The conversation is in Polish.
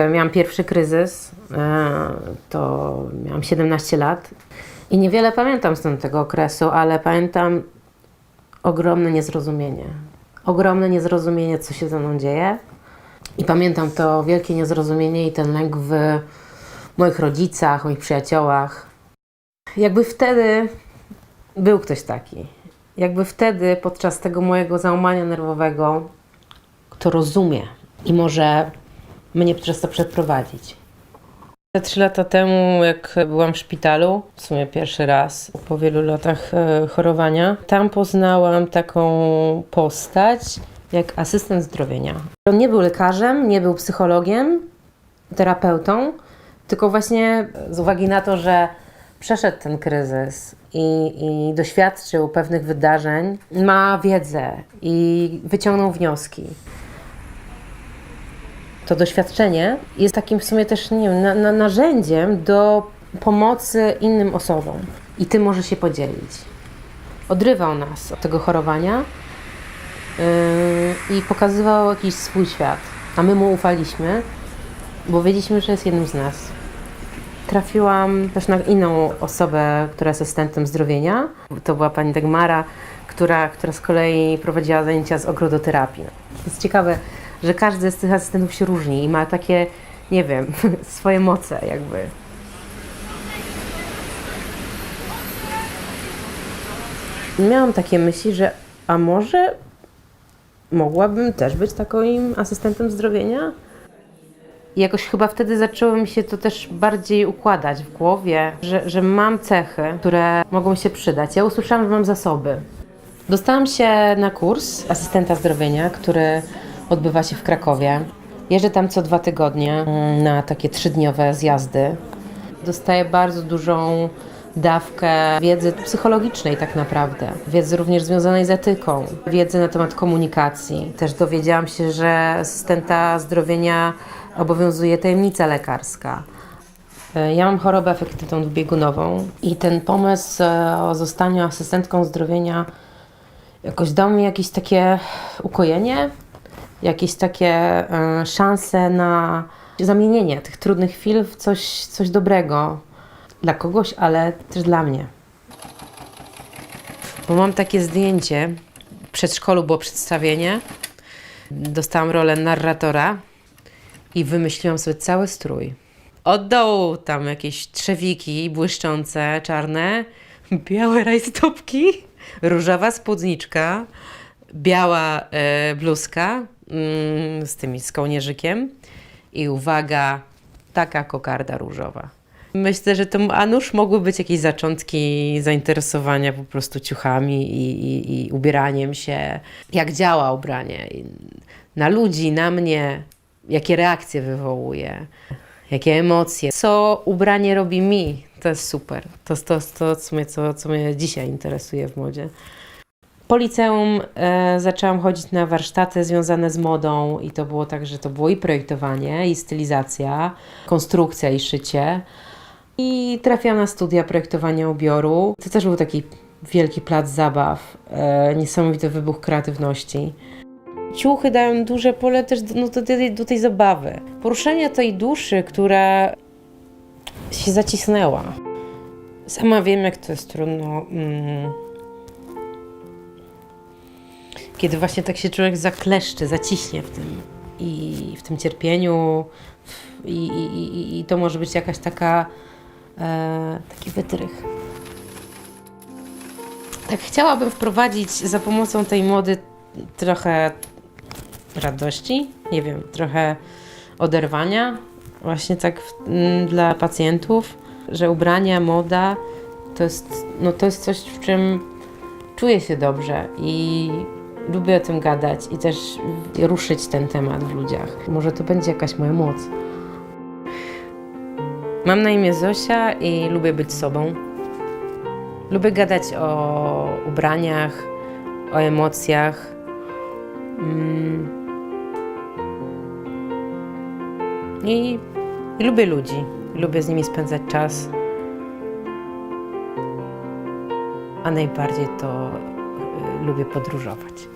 Miałam pierwszy kryzys, e, to miałam 17 lat i niewiele pamiętam z tamtego okresu, ale pamiętam ogromne niezrozumienie. Ogromne niezrozumienie, co się ze mną dzieje. I pamiętam to wielkie niezrozumienie i ten lęk w moich rodzicach, moich przyjaciołach. Jakby wtedy był ktoś taki. Jakby wtedy, podczas tego mojego załamania nerwowego, kto rozumie i może mnie przez to przeprowadzić. Trzy lata temu, jak byłam w szpitalu, w sumie pierwszy raz po wielu latach e, chorowania, tam poznałam taką postać jak asystent zdrowienia. On nie był lekarzem, nie był psychologiem, terapeutą, tylko właśnie z uwagi na to, że przeszedł ten kryzys i, i doświadczył pewnych wydarzeń, ma wiedzę i wyciągnął wnioski to doświadczenie jest takim w sumie też nie wiem, na, na, narzędziem do pomocy innym osobom i tym może się podzielić. Odrywał nas od tego chorowania yy, i pokazywał jakiś swój świat, a my mu ufaliśmy, bo wiedzieliśmy, że jest jednym z nas. Trafiłam też na inną osobę, która jest asystentem zdrowienia. To była pani Dagmara, która, która z kolei prowadziła zajęcia z ogrodoterapii. Jest ciekawe, że każdy z tych asystentów się różni i ma takie, nie wiem, swoje moce jakby. Miałam takie myśli, że a może mogłabym też być takim asystentem zdrowienia? I jakoś chyba wtedy zaczęło mi się to też bardziej układać w głowie, że, że mam cechy, które mogą się przydać. Ja usłyszałam, że mam zasoby. Dostałam się na kurs asystenta zdrowienia, który odbywa się w Krakowie. Jeżdżę tam co dwa tygodnie mm, na takie trzydniowe zjazdy. Dostaję bardzo dużą dawkę wiedzy psychologicznej tak naprawdę. Wiedzy również związanej z etyką, wiedzy na temat komunikacji. Też dowiedziałam się, że asystenta zdrowienia obowiązuje tajemnica lekarska. E, Ja mam chorobę afektywną dwubiegunową i ten pomysł e, o zostaniu asystentką zdrowienia jakoś dał mi jakieś takie ukojenie, jakieś takie e, szanse na zamienienie tych trudnych chwil w coś, coś dobrego dla kogoś, ale też dla mnie. Bo mam takie zdjęcie, w przedszkolu było przedstawienie, dostałam rolę narratora i wymyśliłam sobie cały strój. Od dołu tam jakieś trzewiki błyszczące, czarne, białe rajstopki, różowa spódniczka, biała e, bluzka z tymi z kołnierzykiem i uwaga, taka kokarda różowa. Myślę, że to a nuż mogły być jakieś zaczątki zainteresowania po prostu ciuchami i, i, i ubieraniem się. Jak działa ubranie na ludzi, na mnie, jakie reakcje wywołuje, jakie emocje, co ubranie robi mi. To jest super. To jest to, to co, mnie, co, co mnie dzisiaj interesuje w modzie. Po liceum e, zaczęłam chodzić na warsztaty związane z modą i to było tak, że to było i projektowanie, i stylizacja, konstrukcja i szycie. I trafiłam na studia projektowania ubioru. To też był taki wielki plac zabaw, e, niesamowity wybuch kreatywności. Ciuchy dają duże pole też do, no, do, tej, do tej zabawy. Poruszenie tej duszy, która się zacisnęła. Sama wiem, jak to jest trudno. Mm, kiedy właśnie tak się człowiek zakleszczy, zaciśnie w tym i w tym cierpieniu i, i, i to może być jakaś taka e, taki wytrych. Tak chciałabym wprowadzić za pomocą tej mody trochę radości, nie wiem, trochę oderwania, właśnie tak w, m, dla pacjentów, że ubrania, moda to jest, no to jest coś, w czym czuję się dobrze i lubię o tym gadać i też ruszyć ten temat w ludziach. Może to będzie jakaś moja moc. Mam na imię Zosia i lubię być sobą. Lubię gadać o ubraniach, o emocjach. Mm. I, I lubię ludzi. Lubię z nimi spędzać czas. A najbardziej to lubię podróżować.